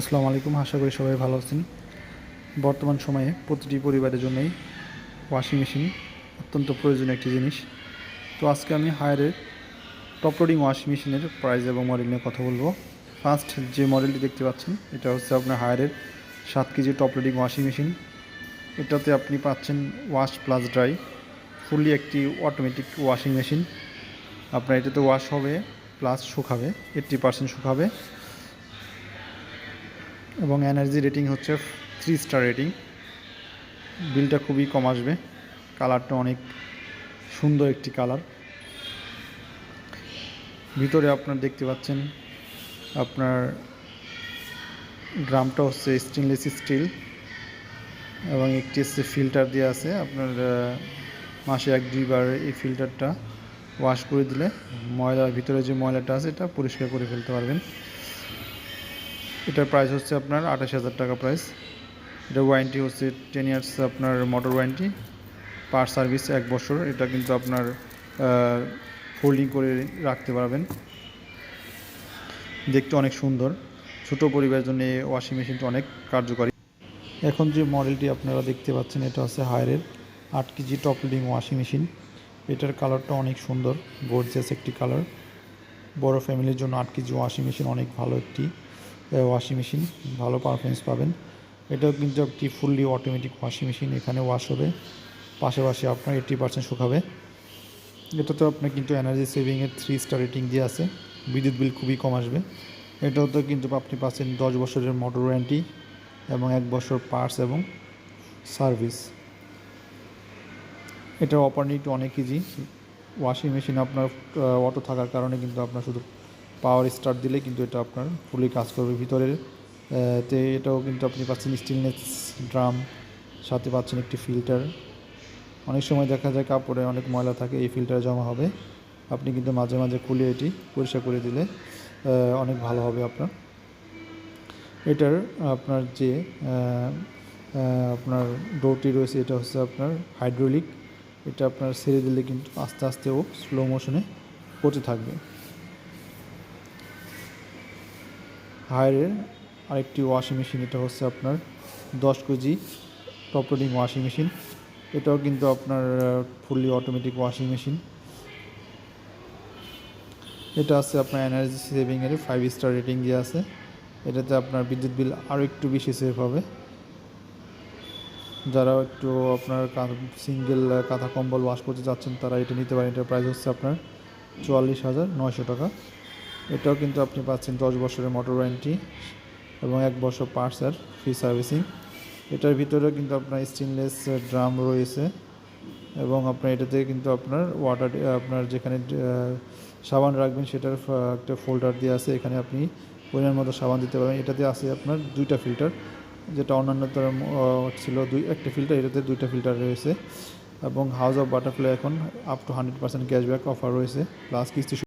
আসসালামু আলাইকুম, আশা করি সবাই ভালো আছেন। বর্তমান সময়ে প্রতিটি পরিবারের জন্যই ওয়াশিং মেশিন অত্যন্ত প্রয়োজনীয় একটি জিনিস। তো আজকে আমি হায়ারের টপ লোডিং ওয়াশিং মেশিনের প্রাইস এবং মডেল নিয়ে কথা বলব। ফার্স্ট যে মডেলটি দেখতে পাচ্ছেন, এটা হচ্ছে আপনার হায়ারের সাত KG top loading washing machine এটাতে আপনি পাচ্ছেন ওয়াশ প্লাস ড্রাই ফুললি একটি অটোমেটিক ওয়াশিং মেশিন আপনার এটাতে ওয়াশ হবে প্লাস শুকাবে এইট্টি পার্সেন্ট শুকাবে। এবং এনার্জি রেটিং হচ্ছে থ্রি স্টার রেটিং বিলটা খুবই কম আসবে। কালারটা অনেক সুন্দর একটি কালার ভিতরে আপনার দেখতে পাচ্ছেন, আপনার ড্রামটা হচ্ছে স্টেনলেস স্টিল এবং একটি হচ্ছে ফিল্টার দেওয়া আছে। আপনার মাসে এক, দুইবার এই ফিল্টারটা ওয়াশ করে দিলে ময়লার ভিতরে যে ময়লাটা আছে এটা পরিষ্কার করে ফেলতে পারবেন। এটার প্রাইস হচ্ছে আপনার আঠাশ হাজার টাকা প্রাইস এটার ওয়ারেন্টি হচ্ছে টেন ইয়ার্স আপনার মোটর ওয়ারেন্টি পার সার্ভিস এক বছর। এটা কিন্তু আপনার ফোল্ডিং করে রাখতে পারবেন। দেখতে অনেক সুন্দর। ছোট পরিবারের জন্য এই ওয়াশিং মেশিনটা অনেক কার্যকরী। এখন যে মডেলটি আপনারা দেখতে পাচ্ছেন, এটা হচ্ছে হায়ারের আট KG top loading washing machine এটার কালারটা অনেক সুন্দর গর্জিয়াস একটি কালার বড় ফ্যামিলির জন্য আট কেজি ওয়াশিং মেশিন অনেক ভালো একটি। ওয়াশিং মেশিন ভালো পারফরমেন্স পাবেন। এটাও কিন্তু একটি ফুললি অটোমেটিক ওয়াশিং মেশিন এখানে ওয়াশ হবে। পাশাপাশি আপনার এইট্টি পার্সেন্ট শুকাবে। এটাতে আপনার কিন্তু এনার্জি সেভিংয়ের থ্রি স্টার রেটিং দিয়ে আছে। বিদ্যুৎ বিল খুবই কম আসবে। এটাতে কিন্তু আপনি পাচ্ছেন দশ বছরের মোটর ওয়ারেন্টি এবং এক বছর পার্টস এবং সার্ভিস এটার অপারেটিং অনেক ইজি ওয়াশিং মেশিন আপনার অটো থাকার কারণে কিন্তু আপনার শুধু পাওয়ার স্টার্ট দিলে কিন্তু এটা আপনার ফুলি কাজ করবে। ভিতরের তে এটাও কিন্তু আপনি পাচ্ছেন স্টিলনেস ড্রাম সাথে পাচ্ছেন একটি ফিল্টার অনেক সময় দেখা যায় কাপড়ে অনেক ময়লা থাকে, এই ফিল্টার জমা হবে। আপনি কিন্তু মাঝে মাঝে খুলে এটি পরিষ্কার করে দিলে অনেক ভালো হবে আপনার। এটার আপনার যে আপনার ডোরটি রয়েছে, এটা হচ্ছে আপনার হাইড্রোলিক এটা আপনার ছেড়ে দিলে কিন্তু আস্তে আস্তে ও স্লো মোশনে পচে থাকবে। হায়ারের আরেকটি ওয়াশিং মেশিন এটা হচ্ছে আপনার দশ কেজি টপ ওয়াশিং মেশিন এটাও কিন্তু আপনার ফুললি অটোমেটিক ওয়াশিং মেশিন এটা আছে আপনার এনার্জি সেভিংয়ের ফাইভ স্টার রেটিং দিয়ে আছে। এটাতে আপনার বিদ্যুৎ বিল আরও একটু বেশি সেভ হবে। যারা একটু আপনার সিঙ্গেল কাঁথা কম্বল ওয়াশ করতে যাচ্ছেন, তারা এটা নিতে পারেন। এটার প্রাইস হচ্ছে আপনার চুয়াল্লিশ হাজার নয়শো টাকা। এটাও কিন্তু আপনি পাচ্ছেন দশ বছরের মোটর ওয়ারেন্টি এবং এক বছর পার্টস আর ফ্রি সার্ভিসিং এটার ভিতরেও কিন্তু আপনার স্টেনলেস ড্রাম রয়েছে এবং আপনার এটাতে কিন্তু আপনার ওয়াটার আপনার যেখানে সাবান রাখবেন সেটার একটা ফোল্ডার দিয়ে আছে। এখানে আপনি পরিমাণ মতো সাবান দিতে পারবেন। এটাতে আছে আপনার দুইটা ফিল্টার যেটা অন্যান্য ছিল দুই, একটা ফিল্টার এটাতে দুইটা ফিল্টার রয়েছে এবং হাউস অফ বাটারফ্লাই এখন up to hundred percent cashback offer রয়েছে। প্লাস কিস্তি